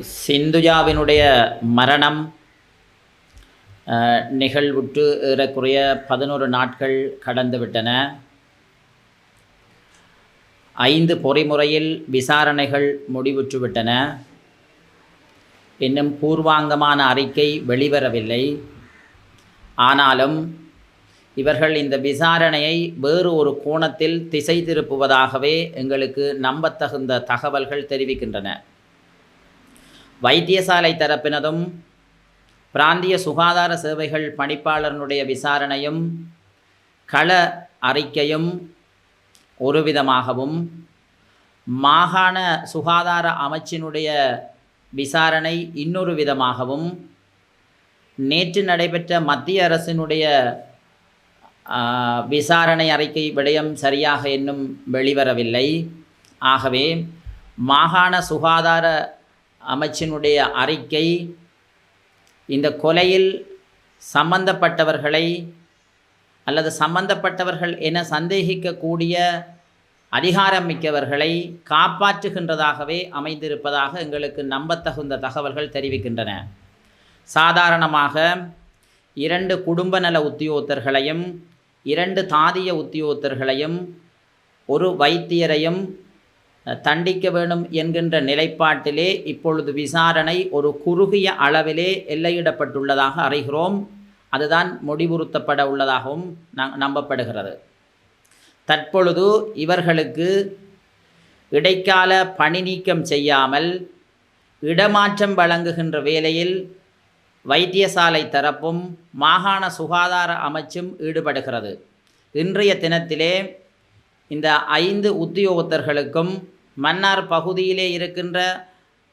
சிந்துஜாவினுடைய மரணம் நிகழ்வுற்று ஏறக்குறைய பதினோரு நாட்கள் கடந்துவிட்டன. ஐந்து பொறிமுறையில் விசாரணைகள் முடிவுற்றுவிட்டன. இன்னும் பூர்வாங்கமான அறிக்கை வெளிவரவில்லை. ஆனாலும் இவர்கள் இந்த விசாரணையை வேறு ஒரு கோணத்தில் திசை திருப்புவதாகவே எங்களுக்கு நம்பத்தகுந்த தகவல்கள் தெரிவிக்கின்றன. வைத்தியசாலை தரப்பினதும் பிராந்திய சுகாதார சேவைகள் பணிப்பாளர்களுடைய விசாரணையும் கள அறிக்கையும் ஒரு விதமாகவும் மாகாண சுகாதார அமைச்சினுடைய விசாரணை இன்னொரு விதமாகவும் நேற்று நடைபெற்ற மத்திய அரசினுடைய விசாரணை அறிக்கை விடயம் சரியாக இன்னும் வெளிவரவில்லை. ஆகவே மாகாண சுகாதார அமைச்சினுடைய அறிக்கை இந்த கொலையில் சம்பந்தப்பட்டவர்களை அல்லது சம்பந்தப்பட்டவர்கள் என சந்தேகிக்கக்கூடிய அதிகாரம் மிக்கவர்களை காப்பாற்றுகின்றதாகவே அமைந்திருப்பதாக எங்களுக்கு நம்பத்தகுந்த தகவல்கள் தெரிவிக்கின்றன. சாதாரணமாக இரண்டு குடும்ப நல உத்தியோகத்தர்களையும் இரண்டு தாதிய உத்தியோகத்தர்களையும் ஒரு வைத்தியரையும் தண்டிக்க வேண்டும் என்கின்ற நிலைப்பாட்டிலே இப்பொழுது விசாரணை ஒரு குறுகிய அளவிலே எல்லையிடப்பட்டுள்ளதாக அறிகிறோம். அதுதான் முடிவுறுத்தப்பட உள்ளதாகவும் நம்பப்படுகிறது. தற்பொழுது இவர்களுக்கு இடைக்கால பணி நீக்கம் செய்யாமல் இடமாற்றம் வழங்குகின்ற வேலையில் வைத்தியசாலை தரப்பும் மாகாண சுகாதார அமைச்சும் ஈடுபடுகிறது. இன்றைய தினத்திலே இந்த ஐந்து உத்தியோகத்தர்களுக்கும் மன்னார் பகுதியிலே இருக்கின்ற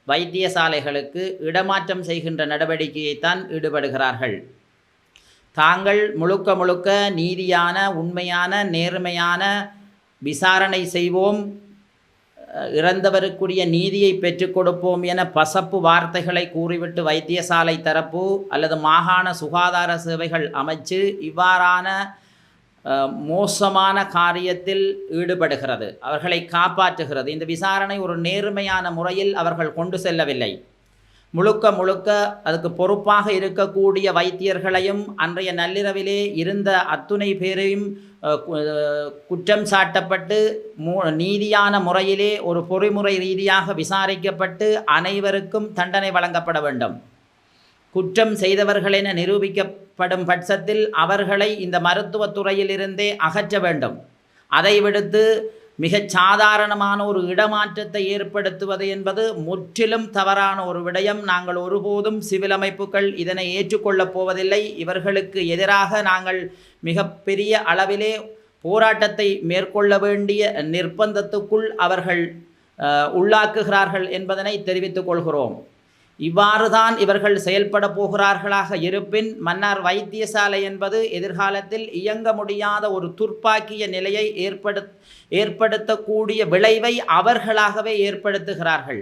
வைத்தியசாலைகளுக்கு இடமாற்றம் செய்கின்ற நடவடிக்கையைத்தான் ஈடுபடுகிறார்கள். தாங்கள் முழுக்க முழுக்க நீதியான உண்மையான நேர்மையான விசாரணை செய்வோம். இறந்தவருக்குரிய நீதியை பெற்றுக் கொடுப்போம் என பசப்பு வார்த்தைகளை கூறிவிட்டு வைத்தியசாலை தரப்பு அல்லது மாகாண சுகாதார சேவைகள் அமைச்சு இவ்வாறான மோசமான காரியத்தில் ஈடுபடுகிறது. அவர்களை காப்பாற்றுகிறது. இந்த விசாரணை ஒரு நேர்மையான முறையில் அவர்கள் கொண்டு செல்லவில்லை. முழுக்க முழுக்க அதுக்கு பொறுப்பாக இருக்கக்கூடிய வைத்தியர்களையும் அன்றைய நள்ளிரவிலே இருந்த அத்துணை பேரையும் குற்றம் சாட்டப்பட்டு மூ நீதியான முறையிலே ஒரு பொறிமுறை ரீதியாக விசாரிக்கப்பட்டு அனைவருக்கும் தண்டனை வழங்கப்பட வேண்டும். குற்றம் செய்தவர்கள் என நிரூபிக்கப்படும் பட்சத்தில் அவர்களை இந்த மருத்துவத்துறையிலிருந்தே அகற்ற வேண்டும். அதை விடுத்து மிகச் சாதாரணமான ஒரு இடமாற்றத்தை ஏற்படுத்துவது என்பது முற்றிலும் தவறான ஒரு விடயம். நாங்கள் ஒருபோதும் சிவில் அமைப்புகள் இதனை ஏற்றுக்கொள்ளப் போவதில்லை. இவர்களுக்கு எதிராக நாங்கள் மிகப்பெரிய அளவிலே போராட்டத்தை மேற்கொள்ள வேண்டிய நிர்பந்தத்துக்குள் அவர்கள் உள்ளாக்குகிறார்கள் என்பதனை தெரிவித்துக் கொள்கிறோம். இவ்வாறு தான் இவர்கள் செயல்பட போகிறார்களாக இருப்பின் மன்னார் வைத்தியசாலை என்பது எதிர்காலத்தில் இயங்க முடியாத ஒரு துர்ப்பாக்கிய நிலையை ஏற்படு ஏற்படுத்தக்கூடிய விளைவை அவர்களாகவே ஏற்படுத்துகிறார்கள்.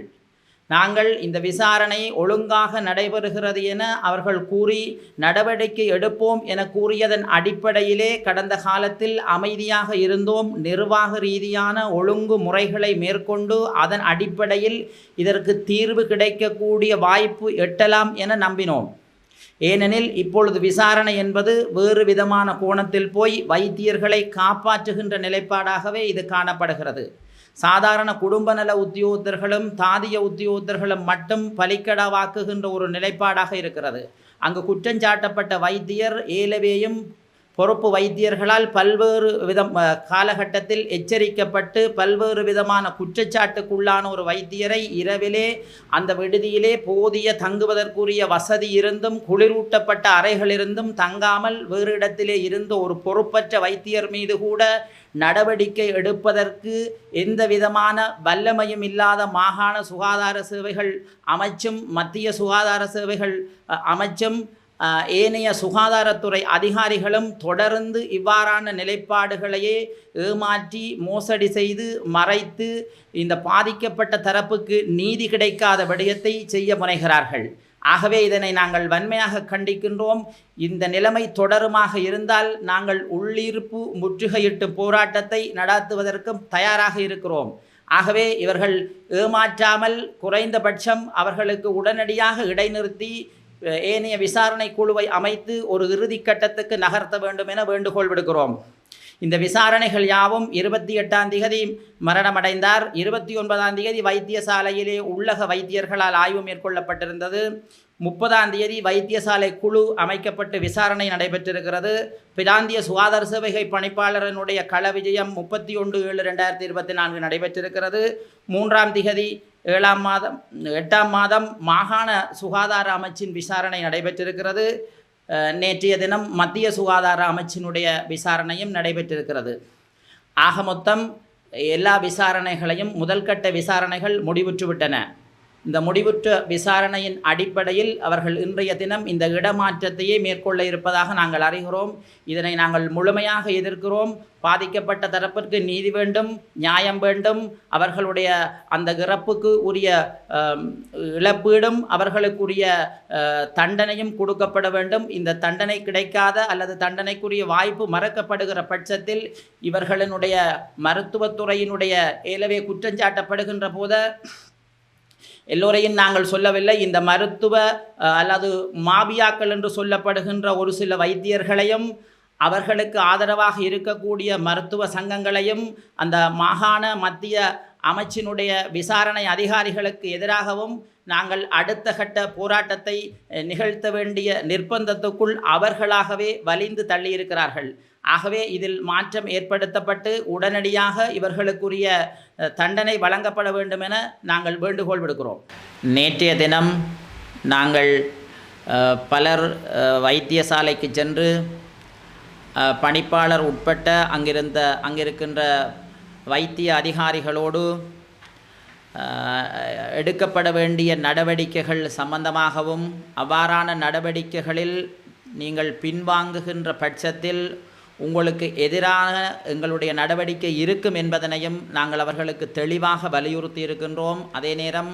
நாங்கள் இந்த விசாரணை ஒழுங்காக நடைபெறுகிறது என அவர்கள் கூறி நடவடிக்கை எடுப்போம் என கூறியதன் அடிப்படையிலே கடந்த காலத்தில் அமைதியாக இருந்தோம். நிர்வாக ரீதியான ஒழுங்கு முறைகளை மேற்கொண்டு அதன் அடிப்படையில் இதற்கு தீர்வு கிடைக்கக்கூடிய வாய்ப்பு எட்டலாம் என நம்பினோம். ஏனெனில் இப்பொழுது விசாரணை என்பது வேறு விதமான கோணத்தில் போய் வைத்தியர்களை காப்பாற்றுகின்ற நிலைப்பாடாகவே இது காணப்படுகிறது. சாதாரண குடும்ப நல உத்தியோகத்தர்களும் தாதிய உத்தியோகத்தர்களும் மட்டும் பலிக்கடாவாக்குகின்ற ஒரு நிலைப்பாடாக இருக்கிறது. அங்கு குற்றஞ்சாட்டப்பட்ட வைத்தியர் ஏலவேயும் பொறுப்பு வைத்தியர்களால் பல்வேறு விதம் காலகட்டத்தில் எச்சரிக்கப்பட்டு பல்வேறு விதமான குற்றச்சாட்டுக்குள்ளான ஒரு வைத்தியரை இரவிலே அந்த விடுதியிலே போதிய தங்குவதற்குரிய வசதி இருந்தும் குளிரூட்டப்பட்ட அறைகளிருந்தும் தங்காமல் வேறு இடத்திலே இருந்த ஒரு பொறுப்பற்ற வைத்தியர் மீது கூட நடவடிக்கை எடுப்பதற்கு எந்த விதமான வல்லமையும் இல்லாத மாகாண சுகாதார சேவைகள் அமைச்சும் மத்திய சுகாதார சேவைகள் அமைச்சும் ஏனைய சுகாதாரத்துறை அதிகாரிகளும் தொடர்ந்து இவ்வாறான நிலைப்பாடுகளையே ஏமாற்றி மோசடி செய்து மறைத்து இந்த பாதிக்கப்பட்ட தரப்புக்கு நீதி கிடைக்காத விடயத்தை செய்ய முனைகிறார்கள். ஆகவே இதனை நாங்கள் வன்மையாக கண்டிக்கின்றோம். இந்த நிலைமை தொடருமாக இருந்தால் நாங்கள் உள்ளிருப்பு முற்றுகையிட்டு போராட்டத்தை நடாத்துவதற்கும் தயாராக இருக்கிறோம். ஆகவே இவர்கள் ஏமாற்றாமல் குறைந்தபட்சம் அவர்களுக்கு உடனடியாக இடைநிறுத்தி ஏனைய விசாரணை குழுவை அமைத்து ஒரு இறுதி கட்டத்துக்கு நகர்த்த வேண்டும் என வேண்டுகோள் விடுக்கிறோம். இந்த விசாரணைகள் யாவும் இருபத்தி எட்டாம் திகதி மரணமடைந்தார். இருபத்தி ஒன்பதாம் திகதி வைத்தியசாலையிலே உள்ளக வைத்தியர்களால் ஆய்வு மேற்கொள்ளப்பட்டிருந்தது. முப்பதாம் தேதி வைத்தியசாலை குழு அமைக்கப்பட்டு விசாரணை நடைபெற்றிருக்கிறது. பிராந்திய சுகாதார சேவைகை பணிப்பாளரினுடைய கள விஜயம் முப்பத்தி ஒன்று ஏழு ரெண்டாயிரத்தி இருபத்தி நான்கு நடைபெற்றிருக்கிறது. மூன்றாம் திகதி ஏழாம் மாதம் எட்டாம் மாதம் மாகாண சுகாதார அமைச்சின் விசாரணை நடைபெற்றிருக்கிறது. நேற்றைய தினம் மத்திய சுகாதார அமைச்சினுடைய விசாரணையும் நடைபெற்றிருக்கிறது. ஆக மொத்தம் எல்லா விசாரணைகளையும் முதல்கட்ட விசாரணைகள் முடிவுற்றுவிட்டன இந்த முடிவுற்ற விசாரணையின் அடிப்படையில் அவர்கள் இன்றைய தினம் இந்த இடமாற்றத்தையே மேற்கொள்ள இருப்பதாக நாங்கள் அறிகிறோம். இதனை நாங்கள் முழுமையாக எதிர்க்கிறோம். பாதிக்கப்பட்ட தரப்பிற்கு நீதி வேண்டும் நியாயம் வேண்டும். அவர்களுடைய அந்த இறப்புக்கு உரிய இழப்பீடும் அவர்களுக்குரிய தண்டனையும் கொடுக்கப்பட வேண்டும். இந்த தண்டனை கிடைக்காத அல்லது தண்டனைக்குரிய வாய்ப்பு மறக்கப்படுகிற பட்சத்தில் இவர்களினுடைய மருத்துவத்துறையினுடைய ஏலவே குற்றஞ்சாட்டப்படுகின்ற போத எல்லோரையும் நாங்கள் சொல்லவில்லை. இந்த மருத்துவ அல்லது மாபியாக்கள் என்று சொல்லப்படுகின்ற ஒரு சில வைத்தியர்களையும் அவர்களுக்கு ஆதரவாக இருக்கக்கூடிய மருத்துவ சங்கங்களையும் அந்த மாகாண மத்திய அமைச்சினுடைய விசாரணை அதிகாரிகளுக்கு எதிராகவும் நாங்கள் அடுத்த கட்ட போராட்டத்தை நிகழ்த்த வேண்டிய நிர்பந்தத்துக்குள் அவர்களாகவே வலிந்து தள்ளியிருக்கிறார்கள். ஆகவே இதில் மாற்றம் ஏற்படுத்தப்பட்டு உடனடியாக இவர்களுக்குரிய தண்டனை வழங்கப்பட வேண்டும் என நாங்கள் வேண்டுகோள் விடுக்கிறோம். நேற்றைய தினம் நாங்கள் பலர் வைத்தியசாலைக்கு சென்று பணிப்பாளர் உட்பட்ட அங்கிருந்த அங்கிருக்கின்ற வைத்திய அதிகாரிகளோடு எடுக்கப்பட வேண்டிய நடவடிக்கைகள் சம்பந்தமாகவும் அவ்வாறான நடவடிக்கைகளில் நீங்கள் பின்வாங்குகின்ற பட்சத்தில் உங்களுக்கு எதிராக எங்களுடைய நடவடிக்கை இருக்கும் என்பதனையும் நாங்கள் அவர்களுக்கு தெளிவாக வலியுறுத்தி இருக்கின்றோம். அதே நேரம்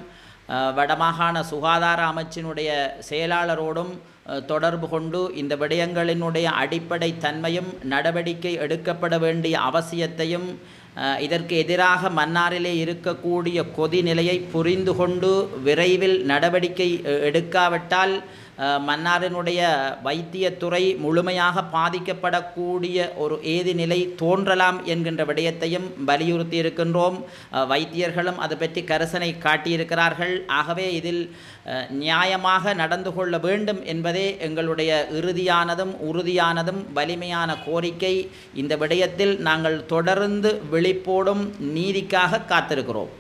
வடமாகாண சுகாதார அமைச்சினுடைய செயலாளரோடும் தொடர்பு கொண்டு இந்த விடயங்களினுடைய அடிப்படை தன்மையும் நடவடிக்கை எடுக்கப்பட வேண்டிய அவசியத்தையும் இதற்கு எதிராக மன்னாரிலே இருக்கக்கூடிய கொதிநிலையை புரிந்து கொண்டு விரைவில் நடவடிக்கை எடுக்காவிட்டால் மன்னாரினுடைய வைத்தியத்துறை முழுமையாக பாதிக்கப்படக்கூடிய ஒரு ஏதி நிலை தோன்றலாம் என்கின்ற விடயத்தையும் வலியுறுத்தி இருக்கின்றோம். வைத்தியர்களும் அது பற்றி கரிசனை காட்டியிருக்கிறார்கள். ஆகவே இதில் நியாயமாக நடந்து கொள்ள வேண்டும் என்பதே எங்களுடைய இறுதியானதும் உறுதியானதும் வலிமையான கோரிக்கை. இந்த விடயத்தில் நாங்கள் தொடர்ந்து விழிப்போடும் நீதிக்காக காத்திருக்கிறோம்.